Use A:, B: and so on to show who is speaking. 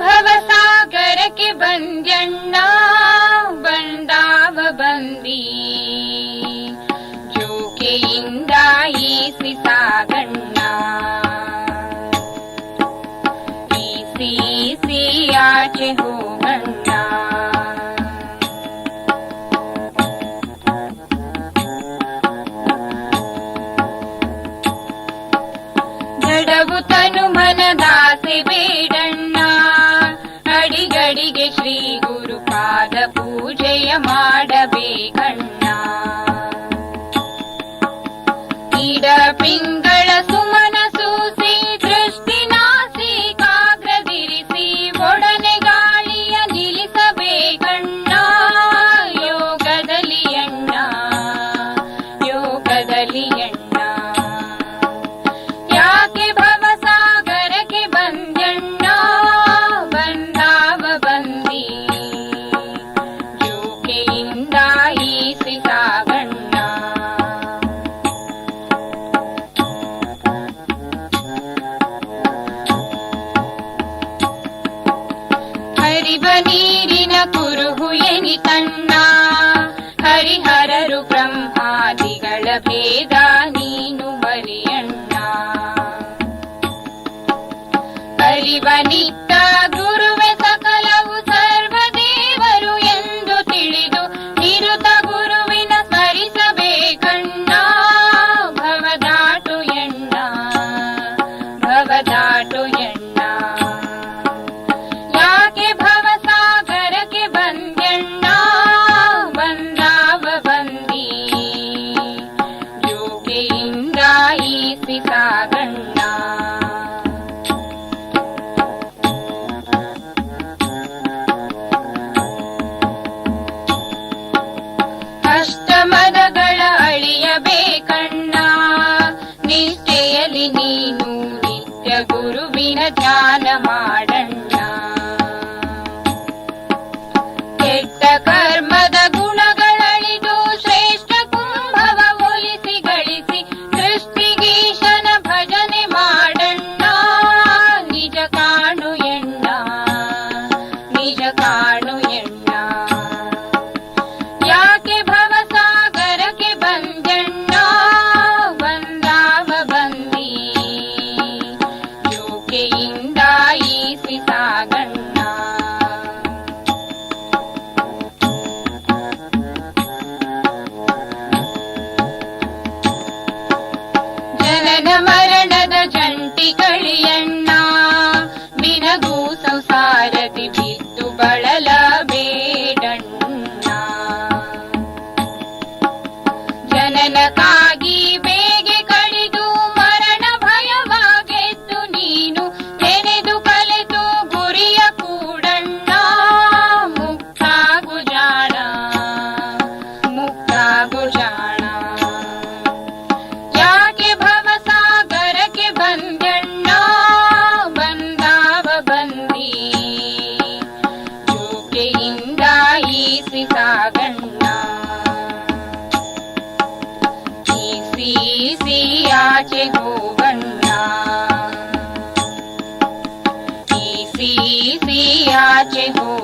A: भवसागर के बंजन्ना बंदाव बंदी जो के इंदाई सागण ई सी सि हो गन्ना ಮಾಡಬೇಕಣ್ಣ ಇಡ ಪಿಂಗಳ ನೀರಿನ ಕುರುಹು ಎನಿತಣ್ಣ ಹರಿಹರರು ಬ್ರಹ್ಮಾದಿಗಳ ಭೇದ ನೀನು ಬಲಿಯಣ್ಣ ಹರಿವ ಈಸಿ ಸಾಗಣ್ಣ ಜನ ಮರಣದ ಜಂಟಿ ಕಳಿಯಣ್ಣ ಮಿನಗೂ ಸಂಸಾರದಿ ಬಿದ್ದು ಬಳಲಬೇಡಣ್ಣ. ಜನನ ಕಾ वन्ना के हो